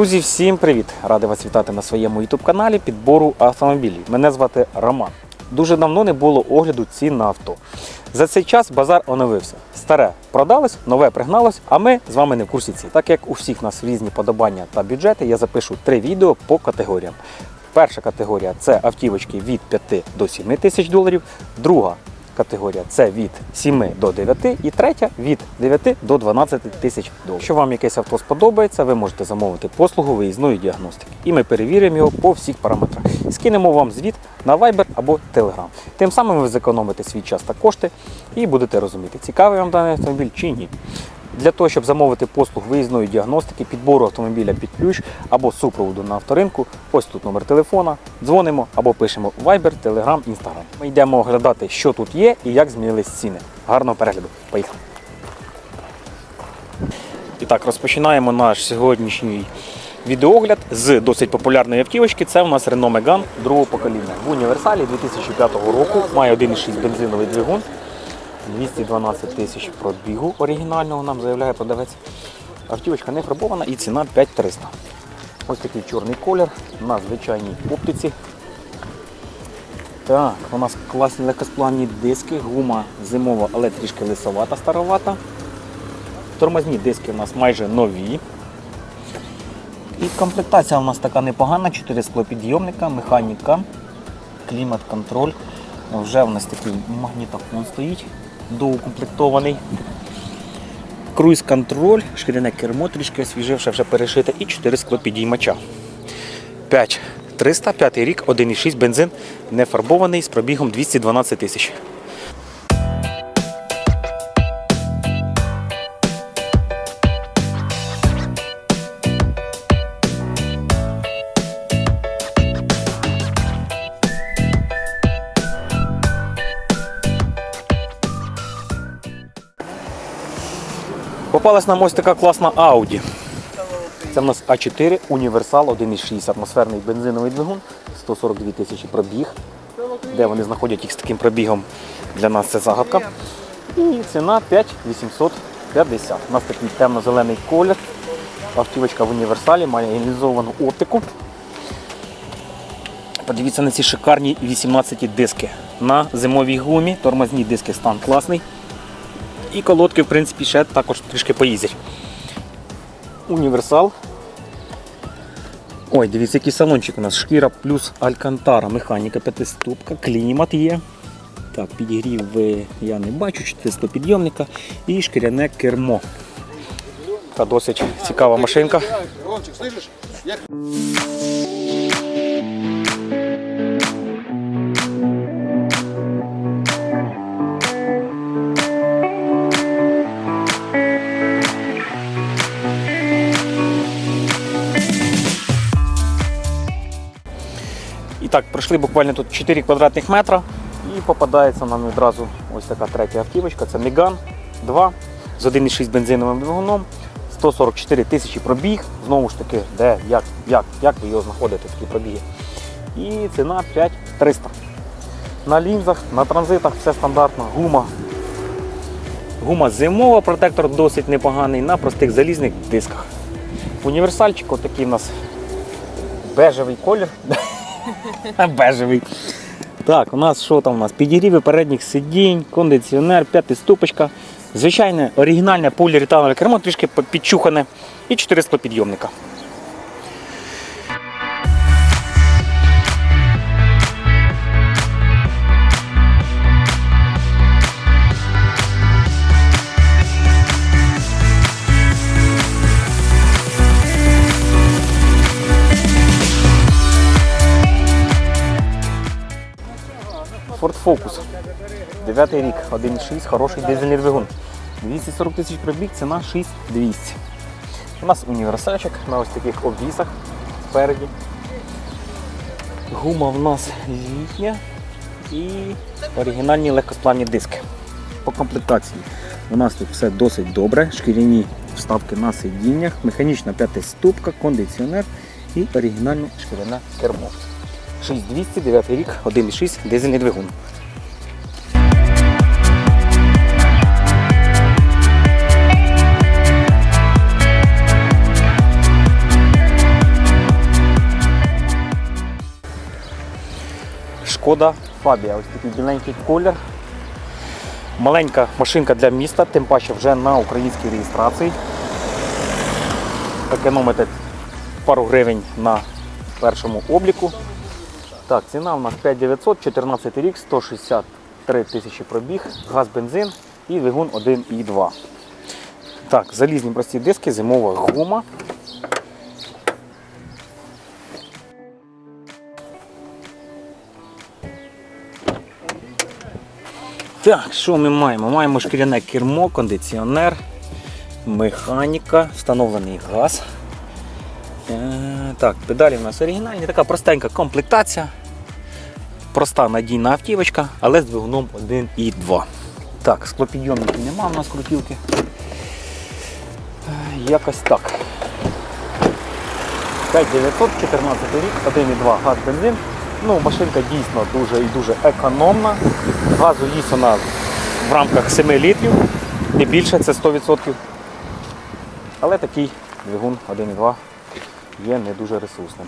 Друзі, всім привіт! Радий вас вітати на своєму youtube каналі підбору автомобілів. Мене звати Роман. Дуже давно не було огляду цін на авто. За цей час базар оновився. Старе продалось, нове пригналось, а ми з вами не в курсі ці. Так як у всіх нас різні подобання та бюджети, я запишу три відео по категоріям. Перша категорія це автівочки від 5 до 7 тисяч доларів. Друга категорія це від 7 до 9 і третя від 9 до 12 тисяч доларів. Якщо вам якесь авто сподобається, ви можете замовити послугу виїзної діагностики. І ми перевіримо його по всіх параметрах. Скинемо вам звіт на Viber або Telegram. Тим самим ви зекономите свій час та кошти і будете розуміти, цікавий вам даний автомобіль чи ні. Для того, щоб замовити послуг виїзної діагностики, підбору автомобіля під ключ або супроводу на авторинку, ось тут номер телефона, дзвонимо або пишемо Viber, Telegram, Instagram. Ми йдемо оглядати, що тут є і як змінились ціни. Гарного перегляду. Поїхали. І так, розпочинаємо наш сьогоднішній відеогляд з досить популярної автівочки. Це у нас Renault Megane другого покоління. В універсалі 2005 року має 1,6 бензиновий двигун. 212 тисяч пробігу оригінального нам заявляє продавець. Автівочка не фарбована і ціна 5300. Ось такий чорний колір на звичайній оптиці. Так, у нас класні легкосплавні диски, гума зимова, але трішки лисовата, старовата. Тормозні диски у нас майже нові. І комплектація у нас така непогана, 4 склопідйомника, механіка, клімат-контроль. Вже у нас такий магнітофон стоїть, доукомплектований. Круїз-контроль, шкіряне кермо, трішки освіживше, вже перешите, і 4 склопідіймача. 5 300, 5 рік, 1,6 бензин, не фарбований з пробігом 212 тисяч. Попалась нам ось така класна Audi. Це в нас А4 Універсал 1,6 атмосферний бензиновий двигун, 142 тисячі пробіг. Де вони знаходять їх з таким пробігом? Для нас це загадка. І ціна 5850. У нас такий темно-зелений колір. Автівочка в універсалі має іонізовану оптику. Подивіться на ці шикарні 18 диски. На зимовій гумі, тормозні диски стан класний. І колодки, в принципі, ще також трішки поїздять. Універсал. Ой, дивіться, який салончик у нас. Шкіра плюс алькантара, механіка п'ятиступка, клімат є. Так, підігрів я не бачу, 400 підйомника і шкіряне кермо. Така досить цікава машинка. Ромчик, слышишь? Так, пройшли буквально тут 4 квадратних метра і попадається нам відразу ось така третя автівочка. Це Megane 2 з 1,6 бензиновим двигуном, 144 тисячі пробіг. Знову ж таки, де, як, як, як ви його знаходите, такі пробіги. І ціна 5300. На лінзах, на транзитах все стандартно, гума. Гума зимова, протектор досить непоганий на простих залізних дисках. Універсальчик, отакий у нас бежевий колір. Бежевий. Так, у нас що там у нас? Підігріви передніх сидінь, кондиціонер, п'ятиступочка. Звичайне оригінальне поліуретанове кермо, трішки підчухане і 4 склопідйомника. Focus. Дев'ятий рік, 1.6, хороший дизельний двигун. 240 тисяч пробіг, ціна 6200. У нас універсальчик на ось таких обвісах спереді. Гума в нас літня і оригінальні легкосплавні диски. По комплектації у нас тут все досить добре. Шкіряні вставки на сидіннях, механічна п'ятиступка, кондиціонер і оригінальне шкіряне кермо. 6200, 9 рік, 1,6, дизельний двигун. Шкода Фабія. Ось такий біленький колір. Маленька машинка для міста, тим паче вже на українській реєстрації. Економити пару гривень на першому обліку. Так, ціна у нас 5900, 14 рік, 163 тисячі пробіг, газ, бензин і двигун 1,2. Так, залізні прості диски, зимова гума. Так, що ми маємо? Маємо шкіряне кермо, кондиціонер, механіка, встановлений газ. Е, Так, педалі у нас оригінальні, така простенька комплектація. Проста надійна автівочка, але з двигуном 1,2. Так, склопідйомників нема у нас крутілки. Якось так. 5900, 14 рік, 1,2 газ бензин. Ну, машинка дійсно дуже і дуже економна. Газу їсть вона в рамках 7 літрів, не більше, це 100%. Але такий двигун 1,2 є не дуже ресурсним.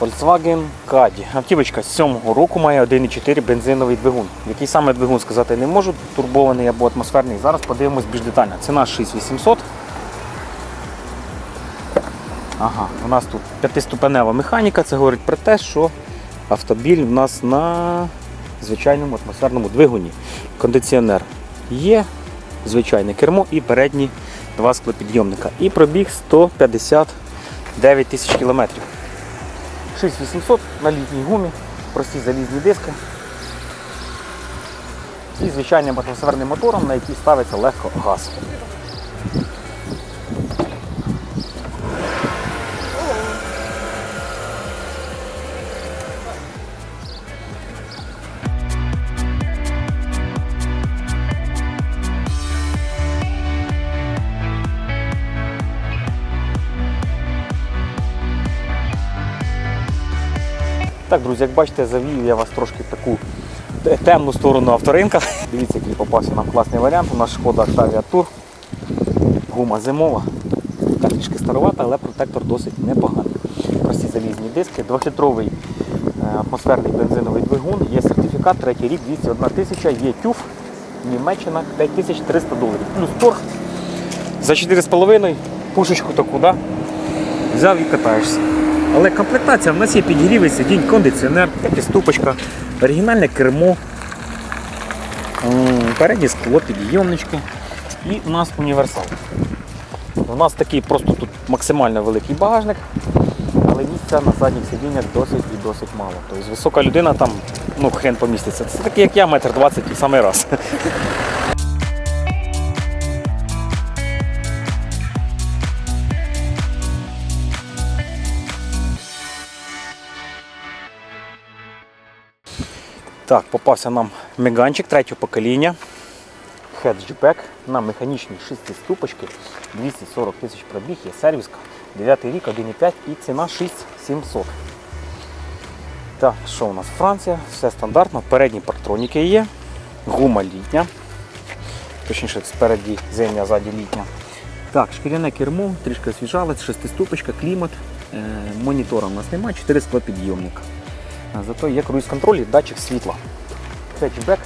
Volkswagen Caddy. Автівочка з 7-го року має 1,4 бензиновий двигун. Який саме двигун сказати не можу, турбований або атмосферний. Зараз подивимось більш детально. Ціна 6800. Ага, у нас тут п'ятиступенева механіка. Це говорить про те, що автомобіль у нас на звичайному атмосферному двигуні. Кондиціонер є, звичайне кермо і передні два склопідйомника. І пробіг 159 тисяч кілометрів. 6800 на літній гумі, прості залізні диски. І звичайним атмосферним мотором, на який ставиться легко газ. Так, друзі, як бачите, завів я вас трошки в таку темну сторону авторинка. Дивіться, який попався нам класний варіант. У нас шкода Octavia Tour. Гума зимова. Така трішки старовата, але протектор досить непоганий. Прості залізні диски, 2-літровий е, атмосферний бензиновий двигун, є сертифікат, третій рік, 201 тисяча, є тюф, Німеччина 5300 доларів. Плюс торг за 4,5 пушечку таку, да? взяв і катаєшся. Але комплектація в нас є підігрівий сидінь, кондиціонер, п'ятиступочка, оригінальне кермо, переднє скло, підйомнички і у нас універсал. У нас такий просто тут максимально великий багажник, але місця на задніх сидіннях досить і досить мало. Тобто висока людина там ну, хрен поміститься. Це такий, як я, метр двадцять і самий раз. Так, попався нам меганчик третього покоління. Хеджбек на механічній шестиступочці, 240 тисяч пробіг, є сервіска, 9 рік, 1,5 і ціна 6700. Так, що у нас? Франція, все стандартно, передні партроніки є, гума літня, точніше спереді зимня, а ззаді літня. Так, шкіряне кермо, трішки освіжалець, шестиступочка, клімат, е, монітора у нас немає, 4 склопідйомника. Зато є круїз-контроль і датчик світла. Хетчбек,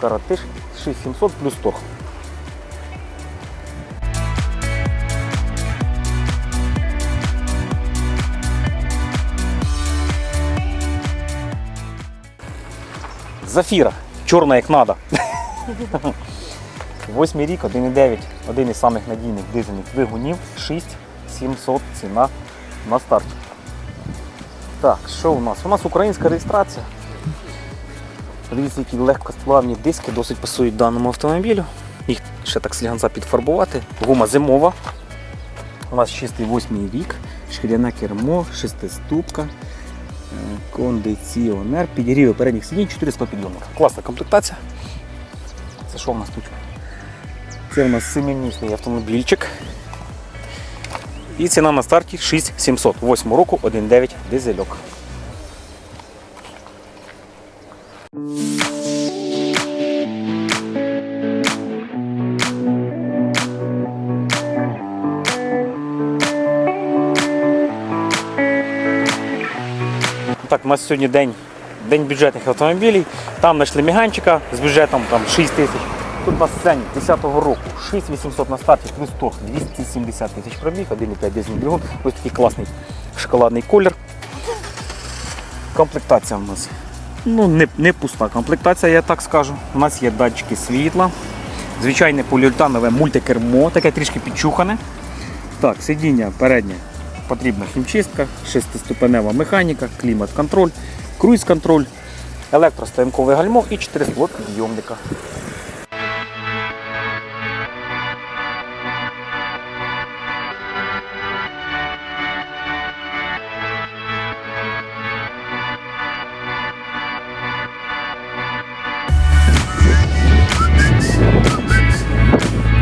каратиш 6700 плюс торг. Зафіра, чорна як надо. Восьмий рік, 1,9, один із самих надійних дизельних двигунів, 6700 ціна на старті. Так, що у нас? У нас українська реєстрація. Подивіться, які легкосплавні диски досить пасують даному автомобілю. Їх ще так сліганця підфарбувати. Гума зимова. У нас чистий восьмий рік, шкіряне кермо, шестиступка, е, кондиціонер, підігріви передніх сидінь, 400 підйомника. Класна комплектація. Це що у нас тут? Це у нас семимісний автомобільчик. І ціна на старті 6700. 8 року 1,9 дизельок. Так, у нас сьогодні день день бюджетних автомобілів. Там знайшли міганчика з бюджетом там, 6 тисяч. Тут у нас сцені 10-го року 6800 на старті, плюс торг 270 тисяч пробіг, 1,5 дизельний двигун. Ось такий класний шоколадний колір. Комплектація у нас ну, не, не пуста комплектація, я так скажу. У нас є датчики світла, звичайне поліуретанове мультикермо, таке трішки підчухане. Так, сидіння переднє потрібна хімчистка, шестиступенева механіка, клімат-контроль, круїз-контроль, електростоянкове гальмо і 4 підйомника.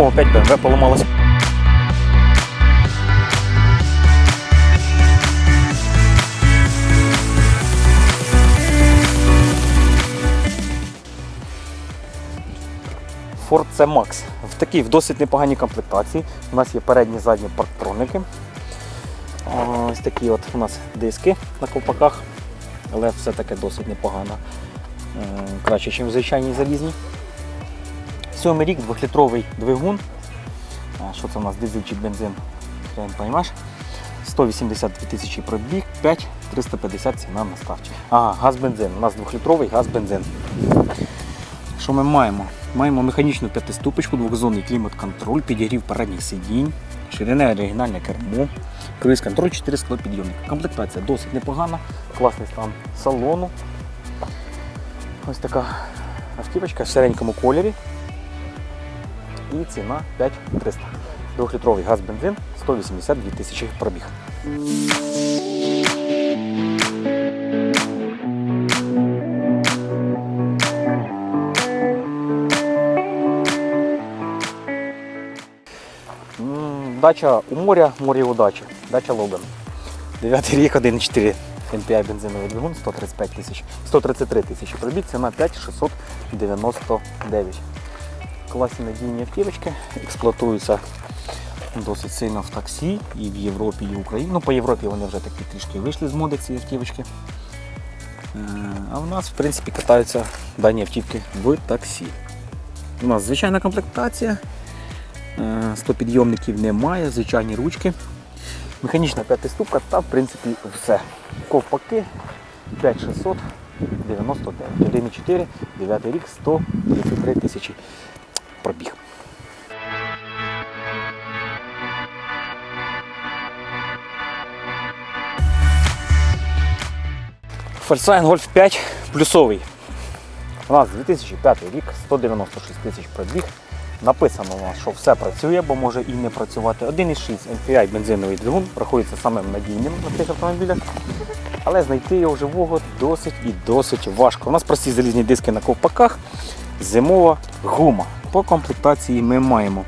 О, опять БМВ поломалась. Ford C Max. В такій в досить непоганій комплектації. У нас є передні задні парктроники. Ось такі от у нас диски на ковпаках, але все таки досить непогано. Краще, ніж звичайні залізні. Сьомий рік, 2-літровий двигун. Що це у нас дизель чи бензин? Не 182 тисячі пробіг, 5 350 ціна на старті. Ага, газ-бензин. У нас 2-літровий газ-бензин. Що ми маємо? Маємо механічну п'ятиступочку, двохзонний клімат-контроль, підігрів передніх сидінь, ширине оригінальне кермо, круїз-контроль, 4 склопідйомника. Комплектація досить непогана, класний стан салону. Ось така автівочка в серенькому кольорі. І ціна 5300. Двохлітровий газ-бензин, 182 тисячі пробіг. Дача у моря, море у дачі. Дача Логан. 9 рік, 1,4 MPI бензиновий двигун, 135 тисяч, 133 тисячі пробіг, ціна 5699. Класні надійні автівочки, експлуатуються досить сильно в таксі і в Європі, і в Україні. Ну, по Європі вони вже такі трішки вийшли з моди ці автівочки. Е, А в нас, в принципі, катаються дані автівки в таксі. У нас звичайна комплектація. Е, 100 підйомників немає, звичайні ручки. Механічна п'ятиступка та в принципі все. Ковпаки 5699. 1,4, 9 рік, 133 тисячі пробіг. Volkswagen Golf 5 плюсовий. У нас 2005 рік, 196 тисяч пробіг. Написано у нас, що все працює, бо може і не працювати. 1,6 MPI бензиновий двигун рахується самим надійним на цих автомобілях. Але знайти його живого досить і досить важко. У нас прості залізні диски на ковпаках, зимова гума. По комплектації ми маємо.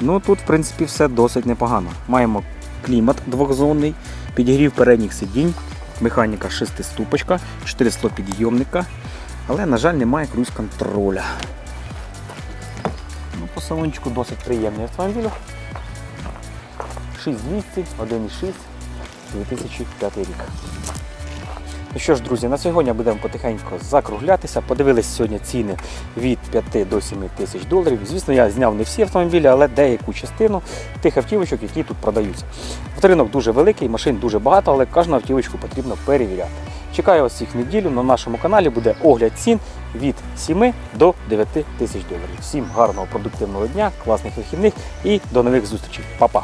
Ну тут, в принципі, все досить непогано. Маємо клімат двохзонний, підігрів передніх сидінь, механіка шестиступочка, 4 підйомника. Але, на жаль, немає круїз-контроля. Ну, по салончику досить приємний автомобіль. 6200, 1,6, 2005 рік. Ну що ж, друзі, на сьогодні будемо потихеньку закруглятися. Подивилися сьогодні ціни від 5 до 7 тисяч доларів. Звісно, я зняв не всі автомобілі, але деяку частину тих автівочок, які тут продаються. Авторинок дуже великий, машин дуже багато, але кожну автівочку потрібно перевіряти. Чекаю вас всіх неділю. На нашому каналі буде огляд цін від 7 до 9 тисяч доларів. Всім гарного продуктивного дня, класних вихідних і до нових зустрічей. Па-па!